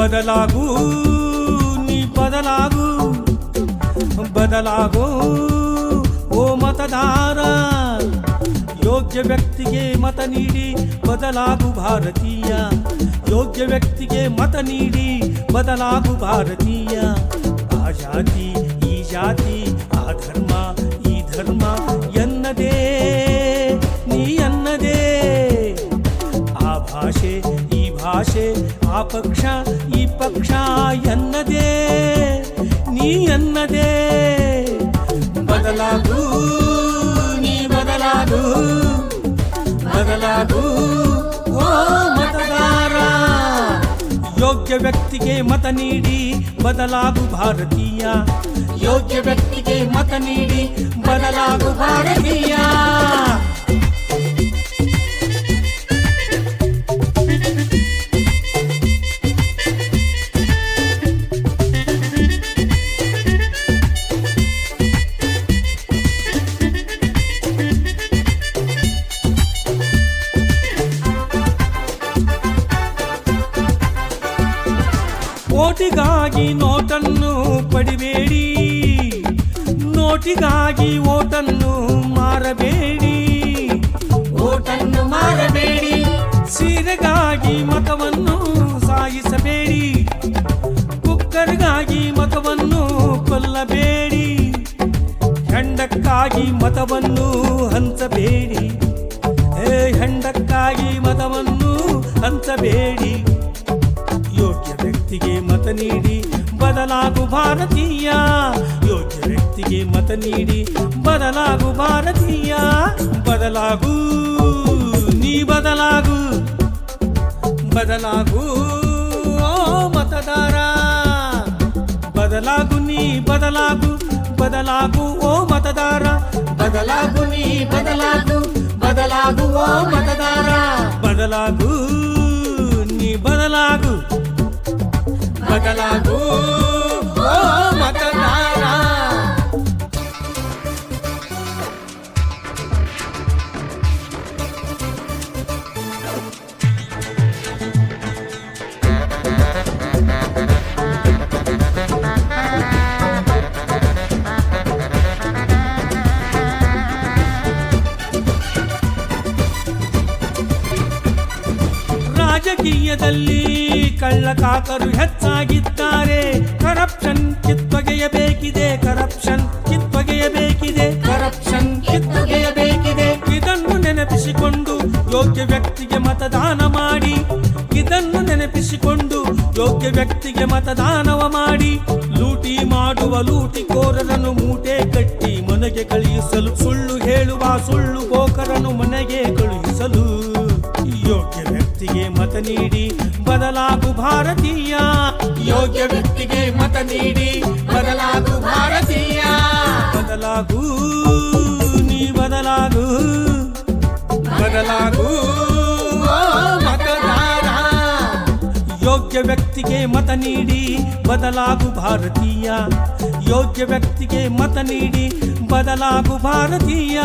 ಬದಲಾಗು, ನೀ ಬದಲಾಗು, ಬದಲಾಗೋ. ಓ ಮತದಾರ, ಯೋಗ್ಯ ವ್ಯಕ್ತಿಗೆ ಮತ ನೀಡಿ ಬದಲಾಗು ಭಾರತೀಯ. ಯೋಗ್ಯ ವ್ಯಕ್ತಿಗೆ ಮತ ನೀಡಿ ಬದಲಾಗು ಭಾರತೀಯ. ಆ ಜಾತಿ, ಈ ಜಾತಿ, ಆ ಧರ್ಮ, ಈ ಧರ್ಮ ಎನ್ನದೇ, ನೀ ಎನ್ನದೇ. ಆ ಭಾಷೆ, ಈ ಭಾಷೆ, ಆ ಪಕ್ಷ ನೀ ಬದಲಾಗು ನೀ ಬದಲಾಗು ಬದಲಾಗು, ಓ ಮತದಾರ. ಯೋಗ್ಯ ವ್ಯಕ್ತಿಗೆ ಮತ ನೀಡಿ ಬದಲಾಗು ಭಾರತೀಯ. ಯೋಗ್ಯ ವ್ಯಕ್ತಿಗೆ ಮತ ನೀಡಿ ಬದಲಾಗು ಭಾರತೀಯ. ಓಟಿಗಾಗಿ ನೋಟನ್ನು ಪಡಿಬೇಡಿ. ನೋಟಿಗಾಗಿ ಓಟನ್ನು ಮಾರಬೇಡಿ. ಓಟನ್ನು ಮಾರಬೇಡಿ. ಸೀರೆಗಾಗಿ ಮತವನ್ನು ಸಾಯಿಸಬೇಡಿ ಕುಕ್ಕರ್ಗಾಗಿ ಮತವನ್ನು ಕೊಲ್ಲಬೇಡಿ. ಹೆಂಡಕ್ಕಾಗಿ ಮತವನ್ನು ಹಂಚಬೇಡಿ. ಏ, ಹೆಂಡಕ್ಕಾಗಿ ಮತವನ್ನು ಹಂಚಬೇಡಿ. ವ್ಯಕ್ತಿಗೆ ಮತ ನೀಡಿ ಬದಲಾಗು ಭಾರತೀಯ ಯೋಗ್ಯ ವ್ಯಕ್ತಿಗೆ ಮತ ನೀಡಿ ಬದಲಾಗು ಭಾರತೀಯ ಬದಲಾಗು ನೀ ಬದಲಾಗು ಬದಲಾಗು ಓ ಮತದಾರ ಬದಲಾಗು ನೀ ಬದಲಾಗು ಬದಲಾಗು ಓ ಮತದಾರ ಬದಲಾಗು ನೀ ಬದಲಾಗು ಬದಲಾಗು ಓ ಮತದಾರ ಬದಲಾಗು ನೀ ಬದಲಾಗು ಬದಲಾಗು ರಾಜಕೀಯದಲ್ಲಿ ಕಳ್ಳಕಾಕರು ಹೆಚ್ಚಾಗಿದ್ದಾರೆ. ಕರಪ್ಷನ್ ಕಿತ್ತೊಗೆಯಬೇಕಿದೆ ಕರಪ್ಷನ್ ಕಿತ್ತೊಗೆಯಬೇಕಿದೆ ಕರಪ್ಷನ್ ಕಿತ್ತೊಗೆಯಬೇಕಿದೆ ಇದನ್ನು ನೆನಪಿಸಿಕೊಂಡು ಯೋಗ್ಯ ವ್ಯಕ್ತಿಗೆ ಮತದಾನ ಮಾಡಿ. ಇದನ್ನು ನೆನಪಿಸಿಕೊಂಡು ಯೋಗ್ಯ ವ್ಯಕ್ತಿಗೆ ಮತದಾನವ ಮಾಡಿ. ಲೂಟಿ ಮಾಡುವ ಲೂಟಿಕೋರರನ್ನು ಮೂಟೆ ಕಟ್ಟಿ ಮನೆಗೆ ಕಳುಹಿಸಲು ಸುಳ್ಳು ಹೇಳುವ ಸುಳ್ಳು ಕೋಕರನ್ನು ಮನೆಗೆ ಕಳುಹಿಸಲು ಯೋಗ್ಯ ವ್ಯಕ್ತಿಗೆ ಮತ ನೀಡಿ ಬದಲಾಗು ಭಾರತೀಯ. ಯೋಗ್ಯ ವ್ಯಕ್ತಿಗೆ ಮತ ನೀಡಿ ಬದಲಾಗು ಭಾರತೀಯ. ಬದಲಾಗು ನೀ ಬದಲಾಗು. ಬದಲಾಗು ಓ ಮತದಾರ. ಯೋಗ್ಯ ವ್ಯಕ್ತಿಗೆ ಮತ ನೀಡಿ ಬದಲಾಗು ಭಾರತೀಯ. ಯೋಗ್ಯ ವ್ಯಕ್ತಿಗೆ ಮತ ನೀಡಿ ಬದಲಾಗು ಭಾರತೀಯ.